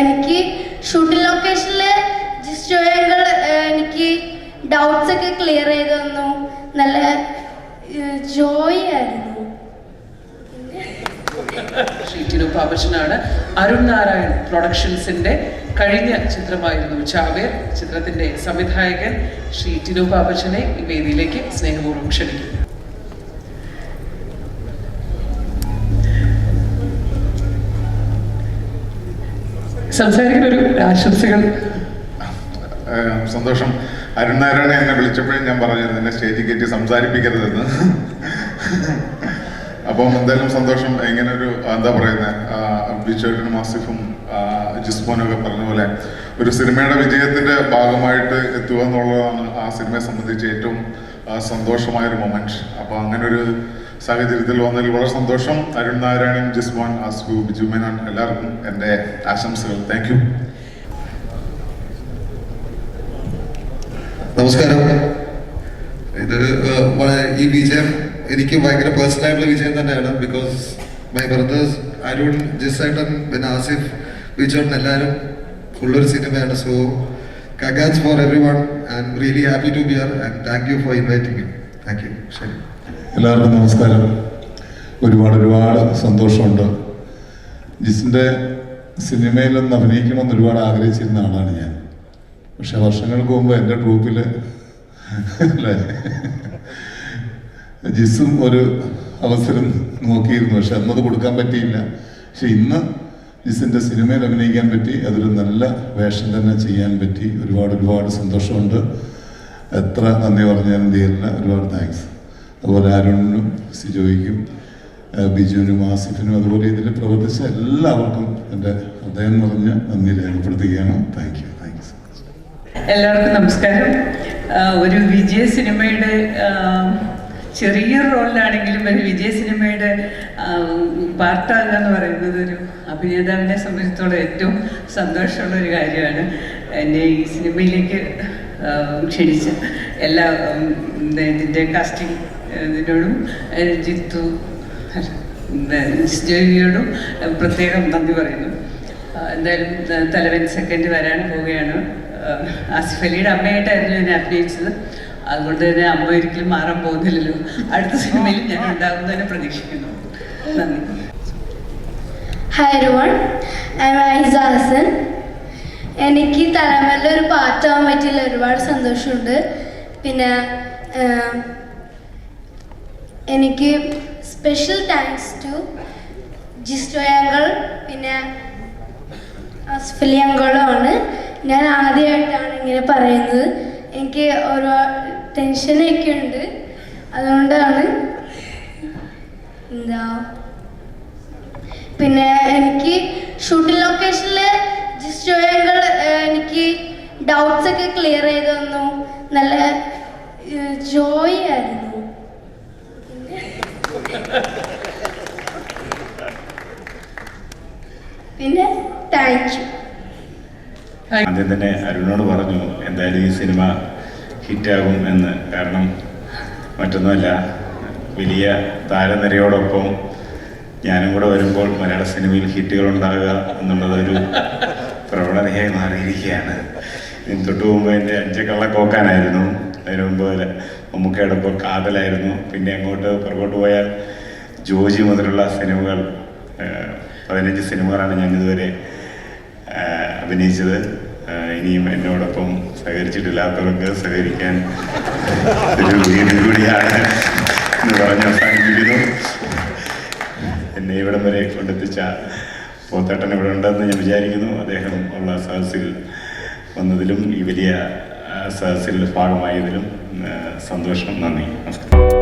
എനിക്ക് ഷൂട്ടിംഗ് ലൊക്കേഷനിൽ ജിസ്റ്റോയങ്ങൾ എനിക്ക് ഡൗട്ട്സ് ഒക്കെ ക്ലിയർ ചെയ്ത് തന്നു. നല്ല ജോയി ആയിരുന്നു. പാപ്പച്ചനാണ് അരുൺ നാരായൺ പ്രൊഡക്ഷൻസിന്റെ കഴിഞ്ഞ ചിത്രമായിരുന്നു ചാവേർ. ചിത്രത്തിന്റെ സംവിധായകൻ ശ്രീ ടിനു പാപച്ചനെ ഈ വേദിയിലേക്ക് സ്നേഹപൂർവം ക്ഷണിക്കുന്നു. സംസാരിക്കുന്ന ഒരു ആശംസകൾ സന്തോഷം. അരുൺ നാരായണ എന്നെ വിളിച്ചപ്പോഴും ഞാൻ പറഞ്ഞിരുന്നു എന്നെ സ്റ്റേജിൽ കയറ്റി സംസാരിപ്പിക്കരുതെന്ന്. അപ്പം എന്തായാലും സന്തോഷം. ഇങ്ങനെ ഒരു എന്താ പറയുന്നത് ബിച്ചേട്ടനും ആസിഫും ആ, ജിസ്മോനും ഒക്കെ പറഞ്ഞ പോലെ ഒരു സിനിമയുടെ വിജയത്തിന്റെ ഭാഗമായിട്ട് എത്തുക എന്നുള്ളതാണ് ആ സിനിമയെ സംബന്ധിച്ച് ഏറ്റവും സന്തോഷമായൊരു മൊമെന്റ്. അപ്പോൾ അങ്ങനെ ഒരു സാഹചര്യത്തിൽ വന്നതിൽ വളരെ സന്തോഷം. അരുൺ നാരായണൻ ജിസ്മോൻ ഹാസ്കു ബിജു മേനോൻ എല്ലാവർക്കും എന്റെ ആശംസകൾ. താങ്ക് യു നമസ്കാരം. ഇത് ഈ വിജയം എനിക്ക് ഭയങ്കര പേഴ്സണലായിട്ടുള്ള വിജയം തന്നെയാണ് ബിക്കോസ് മൈ ബ്രദേഴ്സ് അരുൺ ജിസേട്ടൻ പിന്നെ ആസിഫ് വിജോട്ടൻ എല്ലാവരും ഉള്ളൊരു സിനിമയാണ് so thanks for everyone and really happy to be here and thank you for inviting you thank you ശരി. എല്ലാവർക്കും നമസ്കാരം. ഒരുപാട് ഒരുപാട് സന്തോഷമുണ്ട്. ജിസിന്റെ സിനിമയിൽ ഒന്ന് അഭിനയിക്കണമെന്ന് ഒരുപാട് ആഗ്രഹിച്ചിരുന്ന ആളാണ് ഞാൻ. പക്ഷെ വർഷങ്ങൾക്ക് മുമ്പ് എന്റെ ട്രൂപ്പിൽ അല്ലേ? ജിസും ഒരു അവസരം നോക്കിയിരുന്നു. പക്ഷെ അന്നത് കൊടുക്കാൻ പറ്റിയില്ല. പക്ഷെ ഇന്ന് ജിസിന്റെ സിനിമയിൽ അഭിനയിക്കാൻ പറ്റി അതൊരു നല്ല വേഷം തന്നെ ചെയ്യാൻ പറ്റി. ഒരുപാട് ഒരുപാട് സന്തോഷമുണ്ട്. എത്ര നന്ദി പറഞ്ഞാലും തീരില്ല ഒരുപാട് താങ്ക്സ്. അതുപോലെ അരുണിനും സിജോയ്ക്കും ബിജുവിനും ആസിഫിനും അതുപോലെ ഇതിൽ പ്രവർത്തിച്ച എല്ലാവർക്കും എന്റെ ഹൃദയം നിറഞ്ഞ നന്ദി രേഖപ്പെടുത്തുകയാണ്. Thank you thank you so much എല്ലാവർക്കും നമസ്കാരം. ഒരു വിജയ സിനിമയുടെ ചെറിയ റോളിലാണെങ്കിലും ഒരു വിജയ സിനിമയുടെ പാർട്ടാകുക എന്ന് പറയുന്നത് ഒരു അഭിനേതാവിനെ സംബന്ധിച്ചിടത്തോളം ഏറ്റവും സന്തോഷമുള്ള ഒരു കാര്യമാണ്. എന്നെ ഈ സിനിമയിലേക്ക് ക്ഷണിച്ച എല്ലാ ഇതിന്റെ കാസ്റ്റിംഗ് ഇതിനോടും ജിത്തു ജോയിയോടും പ്രത്യേകം നന്ദി പറയുന്നു. എന്തായാലും തലവൻ സെക്കൻഡ് വരാൻ പോവുകയാണ്. ആസിഫ് അലിയുടെ അമ്മയായിട്ടായിരുന്നു ഞാൻ അഭിനയിച്ചത്. അതുകൊണ്ട് തന്നെ അമ്മ ഒരിക്കലും മാറാൻ പോകുന്നില്ലല്ലോ. അടുത്ത സിനിമയിൽ ഞാൻ ഉണ്ടാകുന്നതിനെ പ്രതീക്ഷിക്കുന്നു. നന്ദി. Hi everyone I am Aisa Hasan എനിക്ക് തലമല്ല ഒരു പാട്ടാവാൻ പറ്റിയില്ല. ഒരുപാട് സന്തോഷമുണ്ട്. പിന്നെ എനിക്ക് സ്പെഷ്യൽ താങ്ക്സ് ടു ജിസ്റ്റോയങ്കൾ പിന്നെ അസ്ഫലിയങ്കളുമാണ് ഞാൻ ആദ്യമായിട്ടാണ് ഇങ്ങനെ പറയുന്നത്. എനിക്ക് ഓരോ ടെൻഷനൊക്കെ ഉണ്ട്. അതുകൊണ്ടാണ് എന്താ? പിന്നെ എനിക്ക് ഷൂട്ടിംഗ് ലൊക്കേഷനിൽ ജിസ്റ്റോയങ്കൾ എനിക്ക് ഡൗട്ട്സ് ഒക്കെ ക്ലിയർ ചെയ്ത് തന്നു. നല്ല ജോയി ആയിരുന്നു. പിന്നെ താങ്ക് യു ആദ്യം തന്നെ അരുണിനോട് പറഞ്ഞു എന്തായാലും ഈ സിനിമ ഹിറ്റാകും എന്ന്. കാരണം മറ്റൊന്നുമല്ല വലിയ താരനിരയോടൊപ്പം ഞാനും കൂടെ വരുമ്പോൾ മലയാള സിനിമയിൽ ഹിറ്റുകൾ ഉണ്ടാകുക എന്നുള്ളത് ഒരു പ്രവണതയായി മാറിയിരിക്കുകയാണ്. ഇതിന് തൊട്ട് മുമ്പ് എന്റെ അഞ്ചക്കള്ള കോക്കാനായിരുന്നു അതിന് മുമ്പ് മമ്മൂക്കയുടെ ഒപ്പം കാതലായിരുന്നു. പിന്നെ അങ്ങോട്ട് പുറകോട്ട് പോയാൽ ജോജി മുതലുള്ള സിനിമകൾ പതിനഞ്ച് സിനിമകളാണ് ഞാൻ ഇതുവരെ അഭിനയിച്ചത്. ഇനിയും എന്നോടൊപ്പം സഹകരിച്ചിട്ടില്ലാത്തവർക്ക് സഹകരിക്കാൻ ഒരു വീട് കൂടിയാണ് എന്ന് പറഞ്ഞ് അവസാനിപ്പിക്കുന്നു. എന്നെ ഇവിടം വരെ കൊണ്ടെത്തിച്ച പോത്തേട്ടൻ ഇവിടെ ഉണ്ടെന്ന് ഞാൻ വിചാരിക്കുന്നു. അദ്ദേഹം ഉള്ള സദസ്സിൽ വന്നതിലും ഈ വലിയ സദസ്സിൽ ഭാഗമായതിലും സന്തോഷം. നന്ദി. നമസ്കാരം.